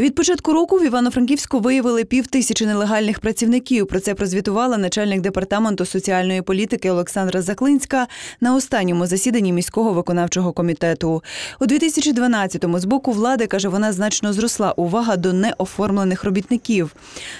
Від початку року в Івано-Франківську виявили пів тисячі нелегальних працівників. Про це прозвітувала начальник департаменту соціальної політики Олександра Заклинська на останньому засіданні міського виконавчого комітету. У 2012-му з боку влади каже, вона значно зросла увага до неоформлених робітників.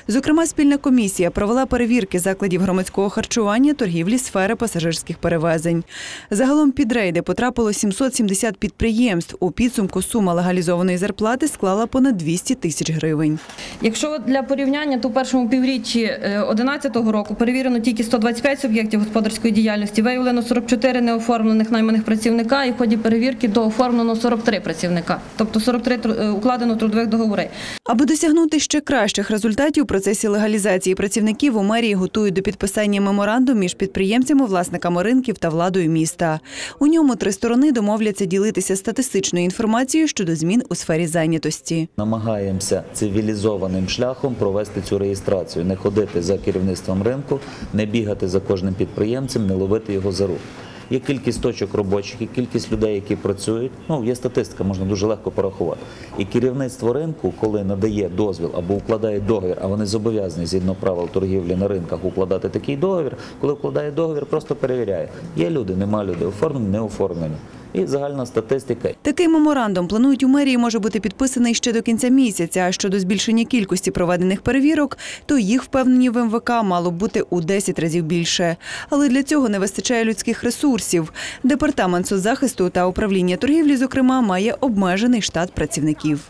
Зокрема, спільна комісія провела перевірки закладів громадського харчування, торгівлі, сфери пасажирських перевезень. Загалом під рейди потрапило 770 підприємств. У підсумку сума легалізованої зарплати склала понад 200 тисяч гривень. Якщо для порівняння, то в першому півріччі 2011 року перевірено тільки 125 суб'єктів господарської діяльності, виявлено 44 неоформлених найманих працівника і в ході перевірки дооформлено 43 працівника, тобто 43 тру- е, укладено трудових договорів. Аби досягнути ще кращих результатів у процесі легалізації працівників у мерії готують до підписання меморандум між підприємцями, власниками ринків та владою міста. У ньому три сторони домовляться ділитися статистичною інформацією щодо змін у сфері зайнятості. Намагаємося цивілізованим шляхом провести цю реєстрацію, не ходити за керівництвом ринку, не бігати за кожним підприємцем, не ловити його за руку. Є кількість точок робочих, є кількість людей, які працюють. Ну є статистика, можна дуже легко порахувати. І керівництво ринку, коли надає дозвіл або укладає договір, а вони зобов'язані згідно правил торгівлі на ринках укладати такий договір. Коли вкладає договір, просто перевіряє: є люди, нема людей, оформлені, не оформлені. І загальна статистика. Такий меморандум планують у мерії може бути підписаний ще до кінця місяця. А щодо збільшення кількості проведених перевірок, то їх впевнені в МВК мало б бути у 10 разів більше. Але для цього не вистачає людських ресурсів. Департамент соцзахисту та управління торгівлі, зокрема, має обмежений штат працівників.